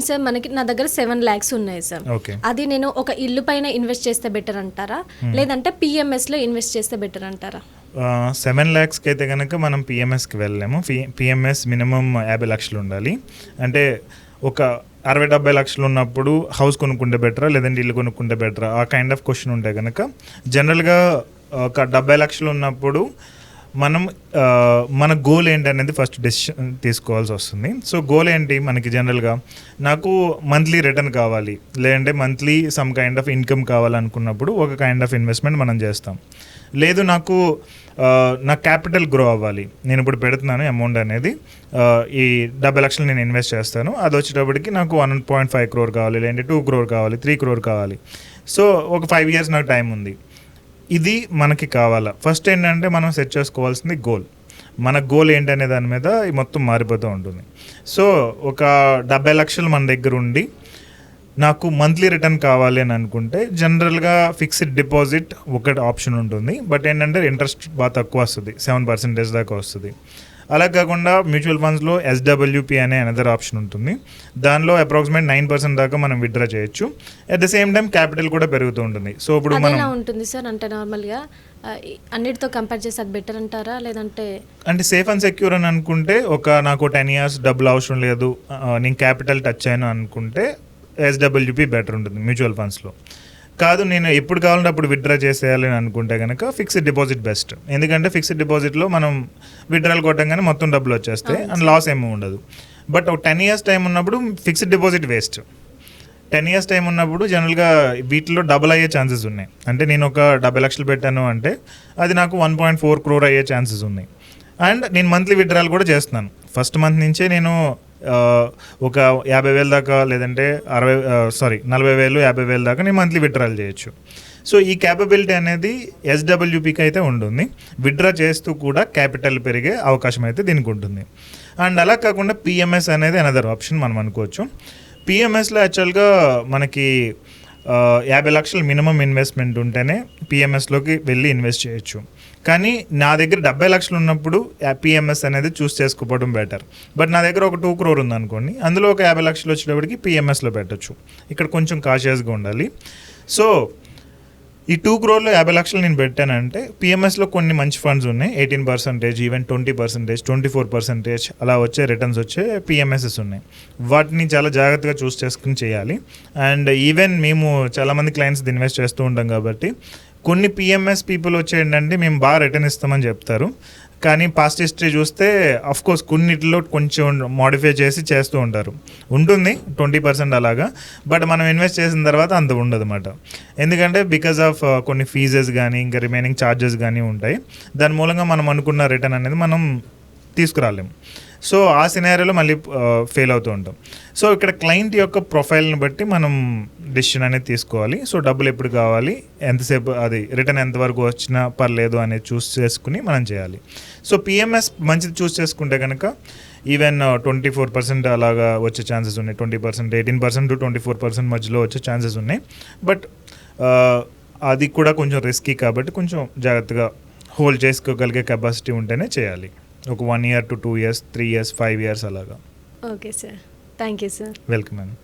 And sir మనకి నా దగ్గర సెవెన్ ల్యాక్స్ ఉన్నాయి సార్ అది నేను ఒక ఇల్లు పైన ఇన్వెస్ట్ చేస్తే బెటర్ అంటారా? లేదంటే PMS లో ఇన్వెస్ట్ చేస్తే బెటర్ అంటారా? సెవెన్ ల్యాక్స్కి అయితే కనుక మనం పిఎంఎస్కి వెళ్ళలేము. పిఎంఎస్ మినిమం యాభై లక్షలు ఉండాలి. అంటే ఒక అరవై డెబ్బై లక్షలు ఉన్నప్పుడు హౌస్ కొనుక్కుంటే బెటరా లేదంటే ఇల్లు కొనుక్కుంటే బెటరా ఆ కైండ్ ఆఫ్ క్వశ్చన్ ఉంటే కనుక జనరల్గా ఒక డెబ్బై లక్షలు ఉన్నప్పుడు మనం మన గోల్ ఏంటి అనేది ఫస్ట్ డెసిషన్ తీసుకోవాల్సి వస్తుంది. సో గోల్ ఏంటి? మనకి జనరల్గా నాకు మంత్లీ రిటర్న్ కావాలి. లేదంటే monthly some kind of income కావాలనుకున్నప్పుడు ఒక కైండ్ ఆఫ్ ఇన్వెస్ట్మెంట్ మనం చేస్తాం. లేదు నాకు నా క్యాపిటల్ గ్రో అవ్వాలి. నేను ఇప్పుడు పెడుతున్నాను అమౌంట్ అనేది ఈ డెబ్బై లక్షలు నేను ఇన్వెస్ట్ చేస్తాను. అది వచ్చేటప్పటికి నాకు వన్ పాయింట్ ఫైవ్ క్రోర్ కావాలి. లేదంటే టూ క్రోర్ కావాలి త్రీ క్రోర్ కావాలి. సో ఒక ఫైవ్ ఇయర్స్ నాకు టైం ఉంది. ఇది మనకి కావాలా. ఫస్ట్ ఏంటంటే మనం సెట్ చేసుకోవాల్సింది గోల్ మన గోల్ ఏంటనే దాని మీద మొత్తం మారిపోతూ ఉంటుంది. సో ఒక డెబ్బై లక్షలు మన దగ్గర ఉండి నాకు మంత్లీ రిటర్న్ కావాలి అని అనుకుంటే జనరల్గా ఫిక్స్డ్ డిపాజిట్ ఒకటి ఆప్షన్ ఉంటుంది. బట్ ఏంటంటే ఇంట్రెస్ట్ బాగా తక్కువ వస్తుంది. సెవెన్ పర్సెంటేజ్ దాకా వస్తుంది. అలా కాకుండా మ్యూచువల్ ఫండ్స్లో ఎస్డబ్ల్యూపి అనే అనదర్ ఆప్షన్ ఉంటుంది. దానిలో అప్రాక్సిమేట్ నైన్ పర్సెంట్ దాకా మనం విత్డ్రా చేయొచ్చు. At the same time capital కూడా పెరుగుతూ ఉంటుంది. సో ఇప్పుడు మనం ఉంటుంది సార్? అంటే నార్మల్గా అన్నిటితో కంపేర్ చేసి అది బెటర్ అంటారా? లేదంటే అంటే సేఫ్ అండ్ సెక్యూర్ అని అనుకుంటే ఒక నాకు టెన్ ఇయర్స్ డబ్బులు అవసరం లేదు నేను క్యాపిటల్ టచ్ అయ్యాను అనుకుంటే ఎస్డబ్ల్యూపీ బెటర్ ఉంటుంది మ్యూచువల్ ఫండ్స్లో. కాదు నేను ఎప్పుడు కావాలంటే అప్పుడు విత్డ్రా చేసేయాలి అని అనుకుంటే కనుక ఫిక్స్డ్ డిపాజిట్ బెస్ట్ ఎందుకంటే ఫిక్స్డ్ డిపాజిట్లో మనం విత్డ్రాల్ కొట్టంగానే మొత్తం డబ్బులు వచ్చేస్తాయి అండ్ లాస్ ఏమీ ఉండదు. బట్ ఒక టెన్ ఇయర్స్ టైం ఉన్నప్పుడు fixed deposit waste ten years time ఉన్నప్పుడు జనరల్గా వీటిలో డబుల్ అయ్యే ఛాన్సెస్ ఉన్నాయి. అంటే నేను ఒక డెబ్బై లక్షలు పెట్టాను అంటే అది నాకు వన్ పాయింట్ ఫోర్ క్రోర్ అయ్యే ఛాన్సెస్ ఉన్నాయి. అండ్ నేను మంత్లీ విత్డ్రాల్ కూడా చేస్తున్నాను. ఫస్ట్ మంత్ నుంచే నేను ఒక యాభై వేలు దాకా లేదంటే అరవై సారీ నలభై వేలు యాభై వేలు దాకా నేను మంత్లీ విత్డ్రాల్ చేయొచ్చు. సో ఈ క్యాపబిలిటీ అనేది ఎస్డబ్ల్యూపీకి అయితే ఉంటుంది. విత్డ్రా చేస్తూ కూడా క్యాపిటల్ పెరిగే అవకాశం అయితే దీనికి ఉంటుంది. అండ్ అలా కాకుండా పిఎంఎస్ అనేది అనదర్ ఆప్షన్ మనం అనుకోవచ్చు. పిఎంఎస్లో యాక్చువల్గా మనకి యాభై లక్షలు మినిమం ఇన్వెస్ట్మెంట్ ఉంటేనే పిఎంఎస్లోకి వెళ్ళి ఇన్వెస్ట్ చేయొచ్చు. కానీ నా దగ్గర డెబ్బై లక్షలు ఉన్నప్పుడు పిఎంఎస్ అనేది చూస్ చేసుకోవడం బెటర్. బట్ నా దగ్గర ఒక టూ క్రోర్ ఉంది అనుకోండి అందులో ఒక యాభై లక్షలు వచ్చేటప్పటికి పిఎంఎస్లో పెట్టొచ్చు. ఇక్కడ కొంచెం కాషియస్గా ఉండాలి. సో ఈ టూ క్రోర్లో యాభై లక్షలు నేను పెట్టానంటే పిఎంఎస్లో కొన్ని మంచి ఫండ్స్ ఉన్నాయి. Eighteen percentage even twenty percentage twenty four percentage అలా వచ్చే రిటర్న్స్ వచ్చే పిఎంఎస్ఎస్ ఉన్నాయి. వాటిని చాలా జాగ్రత్తగా చూస్ చేసుకుని చేయాలి. అండ్ ఈవెన్ మేము చాలామంది క్లయింట్స్ ఇన్వెస్ట్ చేస్తూ ఉంటాం కాబట్టి కొన్ని పిఎంఎస్ పీపుల్ వచ్చి ఏంటంటే మేము బాగా రిటర్న్ ఇస్తామని చెప్తారు. కానీ పాస్ట్ హిస్టరీ చూస్తే అఫ్ కోర్స్ కొన్నిటిలో కొంచెం మాడిఫై చేసి చేస్తూ ఉంటారు. ఉంటుంది ట్వంటీ పర్సెంట్ అలాగా. బట్ మనం ఇన్వెస్ట్ చేసిన తర్వాత అంత ఉండదు అనమాట ఎందుకంటే బికాస్ ఆఫ్ uh, కొన్ని ఫీజెస్ కానీ ఇంకా రిమైనింగ్ ఛార్జెస్ కానీ ఉంటాయి. దాని మూలంగా మనం అనుకున్న రిటర్న్ అనేది మనం తీసుకురాలేము. సో ఆ సినారియోలో మళ్ళీ ఫెయిల్ అవుతూ ఉంటాం. సో ఇక్కడ క్లయింట్ యొక్క ప్రొఫైల్ని బట్టి మనం డిసిషన్ అనేది తీసుకోవాలి. సో డబ్బులు ఎప్పుడు కావాలి ఎంతసేపు అది రిటర్న్ ఎంతవరకు వచ్చినా పర్లేదు అనేది చూస్ చేసుకుని మనం చేయాలి. సో పిఎంఎస్ మంచిది చూస్ చేసుకుంటే కనుక ఈవెన్ ట్వంటీ ఫోర్ పర్సెంట్ అలాగా వచ్చే ఛాన్సెస్ ఉన్నాయి. Twenty percent eighteen percent to twenty four percent మధ్యలో వచ్చే ఛాన్సెస్ ఉన్నాయి. బట్ అది కూడా కొంచెం రిస్కీ కాబట్టి కొంచెం జాగ్రత్తగా హోల్డ్ చేసుకోగలిగే కెపాసిటీ ఉంటేనే చేయాలి. ఒక one year to two years three years five years అలాగా. Okay sir thank you sir welcome అండి